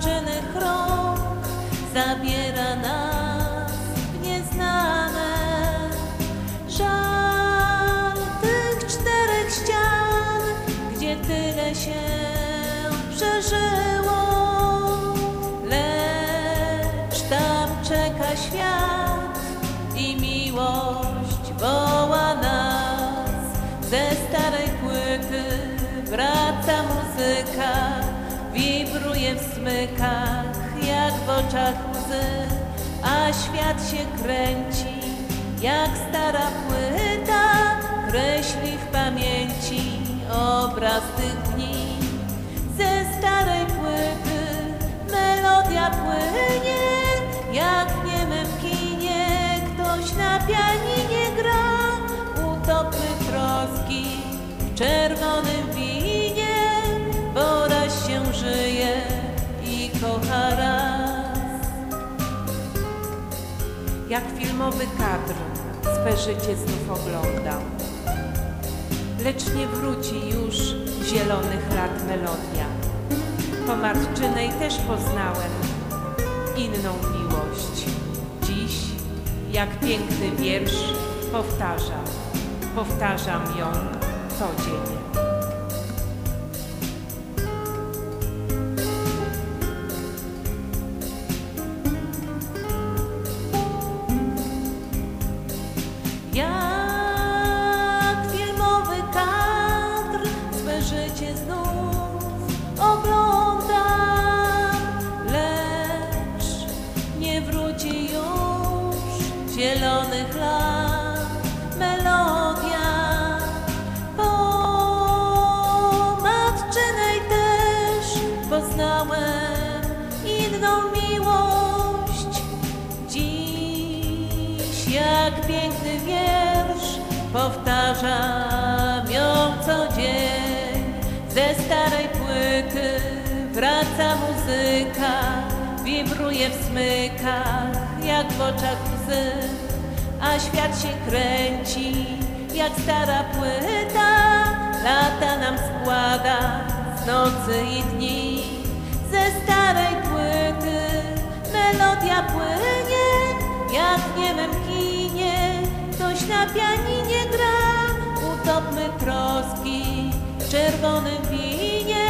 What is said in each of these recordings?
z matczynych rąk zabiera nas w nieznane. Żal tych czterech ścian, gdzie tyle się przeżyło. Lecz tam czeka świat i miłość woła nas. Ze starej płyty wraca muzyka, wibruje w smykach jak w oczach łzy, a świat się kręci jak stara płyta, kreśli w pamięci obraz tych dni. Ze starej płyty melodia płynie, jak w niemym kinie ktoś na pianinie gra. Utopmy troski w czerwonym Jak filmowy kadr swe życie znów oglądam. Lecz nie wróci już zielonych lat melodia. Po Marczynej też poznałem inną miłość. Dziś, jak piękny wiersz, powtarzam, powtarzam ją co lat melodia. Po matczynej też poznałem inną miłość. Dziś jak piękny wiersz powtarzam ją co dzień. Ze starej płyty wraca muzyka, wibruje w smykach jak w oczach łzy, a świat się kręci jak stara płyta. Lata nam składa z nocy i dni. Ze starej płyty melodia płynie, jak w niemym kinie, ktoś na pianinie gra. Utopmy troski w czerwonym winie,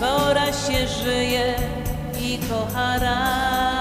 bo raz się żyje i kocha raz.